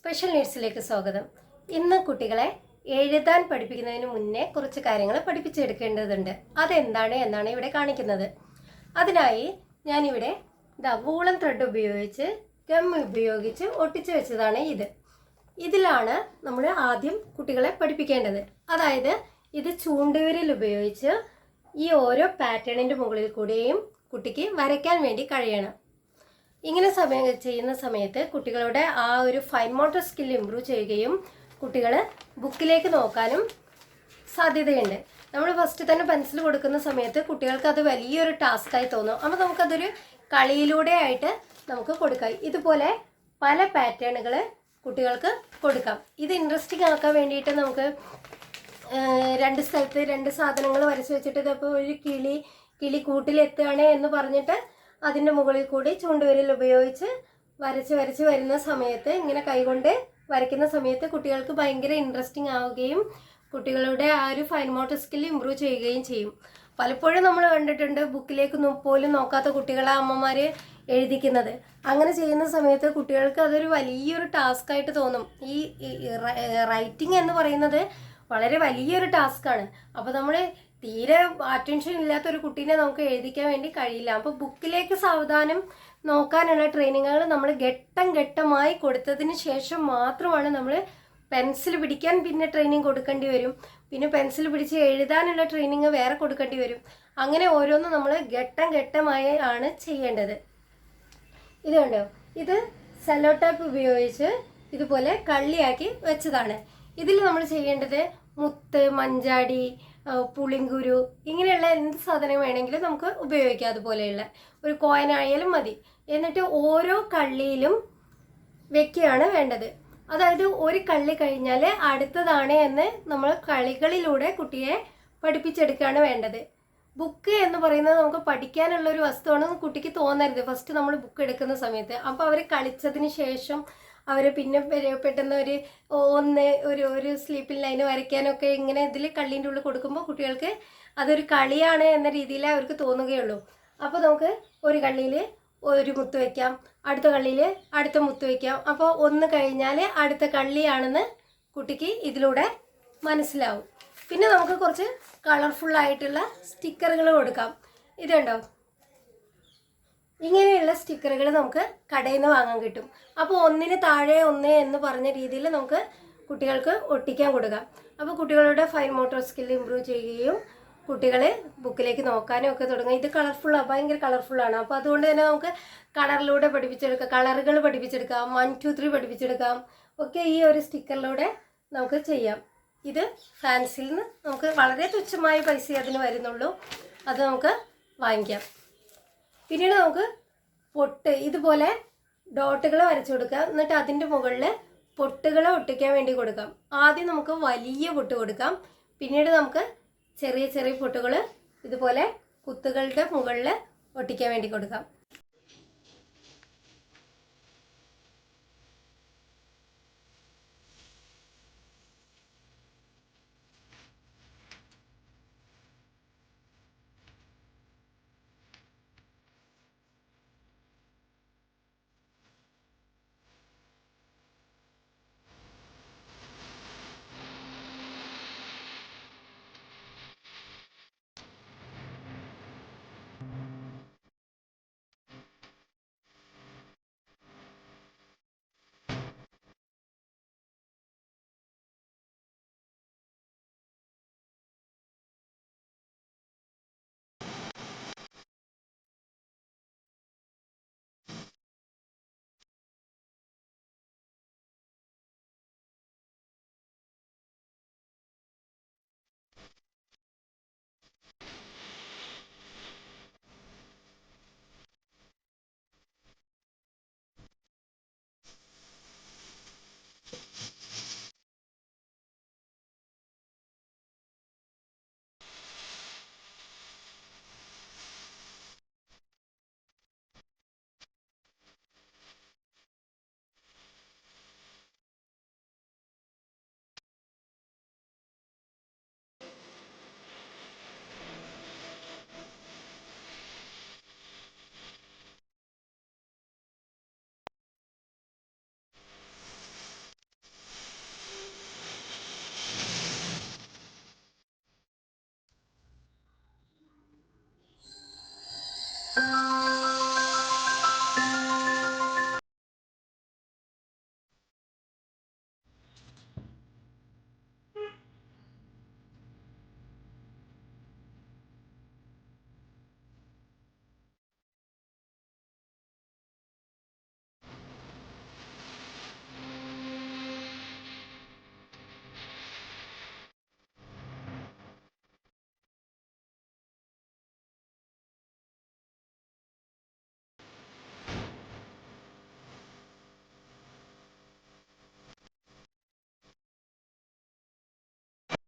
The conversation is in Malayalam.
സ്പെഷ്യൽ നീഡ്സിലേക്ക് സ്വാഗതം. ഇന്ന് കുട്ടികളെ എഴുതാൻ പഠിപ്പിക്കുന്നതിന് മുന്നേ കുറച്ച് കാര്യങ്ങൾ പഠിപ്പിച്ചെടുക്കേണ്ടതുണ്ട്. അതെന്താണ് എന്നാണ് ഇവിടെ കാണിക്കുന്നത്. അതിനായി ഞാനിവിടെ വൂളം വൂളൻ ത്രെഡ് ഉപയോഗിച്ച് ഗം ഉപയോഗിച്ച് ഒട്ടിച്ചു വെച്ചതാണ് ഇത്. ഇതിലാണ് നമ്മൾ ആദ്യം കുട്ടികളെ പഠിപ്പിക്കേണ്ടത്. അതായത് ഇത് ചൂണ്ടുവിരൽ ഉപയോഗിച്ച് ഈ ഓരോ പാറ്റേണിന്റെ മുകളിൽ കൂടെയും കുട്ടിക്ക് വരയ്ക്കാൻ വേണ്ടി കഴിയണം. ഇങ്ങനെ സമയം ചെയ്യുന്ന സമയത്ത് കുട്ടികളുടെ ആ ഒരു ഫൈൻ മോട്ടർ സ്കിൽ ഇമ്പ്രൂവ് ചെയ്യുകയും കുട്ടികൾ ബുക്കിലേക്ക് നോക്കാനും സാധ്യതയുണ്ട്. നമ്മൾ ഫസ്റ്റ് തന്നെ പെൻസിൽ കൊടുക്കുന്ന സമയത്ത് കുട്ടികൾക്ക് അത് വലിയൊരു ടാസ്ക്കായി തോന്നും. അപ്പോൾ നമുക്കതൊരു കളിയിലൂടെ ആയിട്ട് നമുക്ക് കൊടുക്കാം. ഇതുപോലെ പല പാറ്റേണുകൾ കുട്ടികൾക്ക് കൊടുക്കാം. ഇത് ഇൻട്രസ്റ്റിംഗ് ആക്കാൻ വേണ്ടിയിട്ട് നമുക്ക് രണ്ട് സ്ഥലത്ത് രണ്ട് സാധനങ്ങൾ വരച്ച് വെച്ചിട്ട് ഇതിപ്പോൾ ഒരു കിളി കിളി കൂട്ടിലെത്തുകയാണ് എന്ന് പറഞ്ഞിട്ട് അതിന്റെ മുകളിൽ കൂടി ചൂണ്ടുവിരൽ ഉപയോഗിച്ച് വരച്ച് വരച്ച് വരുന്ന സമയത്ത് ഇങ്ങനെ കൈകൊണ്ട് വരയ്ക്കുന്ന സമയത്ത് കുട്ടികൾക്ക് ഭയങ്കര ഇൻട്രസ്റ്റിംഗ് ആവുകയും കുട്ടികളുടെ ആ ഒരു ഫൈൻ മോട്ടർ സ്കിൽ ഇമ്പ്രൂവ് ചെയ്യുകയും ചെയ്യും. പലപ്പോഴും നമ്മൾ കണ്ടിട്ടുണ്ട് ബുക്കിലേക്ക് പോലും നോക്കാത്ത കുട്ടികളെ അമ്മമാർ എഴുതിക്കുന്നത്. അങ്ങനെ ചെയ്യുന്ന സമയത്ത് കുട്ടികൾക്ക് അതൊരു വലിയൊരു ടാസ്ക് ആയിട്ട് തോന്നും. ഈ റൈറ്റിംഗ് എന്ന് പറയുന്നത് വളരെ വലിയൊരു ടാസ്ക്കാണ് അപ്പോൾ നമ്മൾ തീരെ അറ്റൻഷൻ ഇല്ലാത്ത ഒരു കുട്ടീനെ നമുക്ക് എഴുതിക്കാൻ വേണ്ടി കഴിയില്ല. അപ്പോൾ ബുക്കിലേക്ക് സാവധാനം നോക്കാനുള്ള ട്രെയിനിങ്ങുകൾ നമ്മൾ ഘട്ടം ഘട്ടമായി കൊടുത്തതിന് ശേഷം മാത്രമാണ് നമ്മൾ പെൻസിൽ പിടിക്കാൻ പിന്നെ ട്രെയിനിങ് കൊടുക്കേണ്ടി വരും. പിന്നെ പെൻസിൽ പിടിച്ച് എഴുതാനുള്ള ട്രെയിനിങ് വേറെ കൊടുക്കേണ്ടി വരും. അങ്ങനെ ഓരോന്നും നമ്മൾ ഘട്ടം ഘട്ടമായി ആണ് ചെയ്യേണ്ടത്. ഇത് കണ്ടോ? ഇത് സെല്ലോ ഉപയോഗിച്ച് ഇതുപോലെ കള്ളിയാക്കി വെച്ചതാണ്. ഇതിൽ നമ്മൾ ചെയ്യേണ്ടത് മുത്ത് മഞ്ചാടി പുളിങ്കുരു ഇങ്ങനെയുള്ള എന്ത് സാധനം വേണമെങ്കിലും നമുക്ക് ഉപയോഗിക്കാം. അതുപോലെയുള്ള ഒരു കോയിൻ ആയാലും മതി. എന്നിട്ട് ഓരോ കള്ളിയിലും വെക്കുകയാണ് വേണ്ടത്. അതായത് ഒരു കള്ളി കഴിഞ്ഞാൽ അടുത്തതാണ് എന്ന് നമ്മൾ കളികളിലൂടെ കുട്ടിയെ പഠിപ്പിച്ചെടുക്കുകയാണ് വേണ്ടത്. ബുക്ക് എന്ന് പറയുന്നത് നമുക്ക് പഠിക്കാനുള്ള ഒരു വസ്തുവാണ് കുട്ടിക്ക് തോന്നരുത്. ഫസ്റ്റ് നമ്മൾ ബുക്ക് എടുക്കുന്ന സമയത്ത്. അപ്പോൾ അവർ കളിച്ചതിന് ശേഷം അവർ പിന്നെ പെട്ടെന്ന് ഒരു ഒന്ന് ഒരു ഒരു സ്ലീപ്പിൽ ലൈൻ വരയ്ക്കാനൊക്കെ ഇങ്ങനെ ഇതിൽ കള്ളീന്റെ ഉള്ളിൽ കൊടുക്കുമ്പോൾ കുട്ടികൾക്ക് അതൊരു കളിയാണ് എന്ന രീതിയിൽ അവർക്ക് തോന്നുകയുള്ളൂ. അപ്പോൾ നമുക്ക് ഒരു കള്ളിയിൽ ഒരു മുത്ത് വയ്ക്കാം അടുത്ത കള്ളിയിൽ അടുത്ത മുത്ത് വയ്ക്കാം അപ്പോൾ ഒന്ന് കഴിഞ്ഞാൽ അടുത്ത കള്ളിയാണെന്ന് കുട്ടിക്ക് ഇതിലൂടെ മനസ്സിലാവും. പിന്നെ നമുക്ക് കുറച്ച് കളർഫുൾ ആയിട്ടുള്ള സ്റ്റിക്കറുകൾ കൊടുക്കാം. ഇത് കണ്ടോ? ഇങ്ങനെയുള്ള സ്റ്റിക്കറുകൾ നമുക്ക് കടയിൽ നിന്ന് വാങ്ങാൻ കിട്ടും. അപ്പോൾ ഒന്നിന് താഴെ ഒന്ന് എന്ന് പറഞ്ഞ രീതിയിൽ നമുക്ക് കുട്ടികൾക്ക് ഒട്ടിക്കാൻ കൊടുക്കാം. അപ്പോൾ കുട്ടികളുടെ ഫൈൻ മോട്ടോർ സ്കിൽ ഇമ്പ്രൂവ് ചെയ്യുകയും കുട്ടികൾ ബുക്കിലേക്ക് നോക്കാനും ഒക്കെ തുടങ്ങും. ഇത് കളർഫുള്ളാണ് ഭയങ്കര കളർഫുള്ളാണ് അപ്പോൾ അതുകൊണ്ട് തന്നെ നമുക്ക് കളറിലൂടെ പഠിപ്പിച്ചെടുക്കാം കളറുകൾ പഠിപ്പിച്ചെടുക്കാം വൺ ടു ത്രീ പഠിപ്പിച്ചെടുക്കാം. ഒക്കെ ഈ ഒരു സ്റ്റിക്കറിലൂടെ നമുക്ക് ചെയ്യാം. ഇത് ഫാൻസിൽ നിന്ന് നമുക്ക് വളരെ തുച്ഛമായ പൈസ അതിന് വരുന്നുള്ളൂ. അത് നമുക്ക് വാങ്ങിക്കാം. പിന്നീട് നമുക്ക് പൊട്ട് ഇതുപോലെ ഡോട്ടുകൾ വരച്ചു കൊടുക്കാം. എന്നിട്ട് അതിന്റെ മുകളിൽ പൊട്ടുകളെ ഒട്ടിക്കാൻ വേണ്ടി കൊടുക്കാം. ആദ്യം നമുക്ക് വലിയ പൊട്ട് കൊടുക്കാം. പിന്നീട് നമുക്ക് ചെറിയ ചെറിയ പൊട്ടുകൾ ഇതുപോലെ കുത്തുകളുടെ മുകളിൽ ഒട്ടിക്കാൻ വേണ്ടി കൊടുക്കാം. Bye.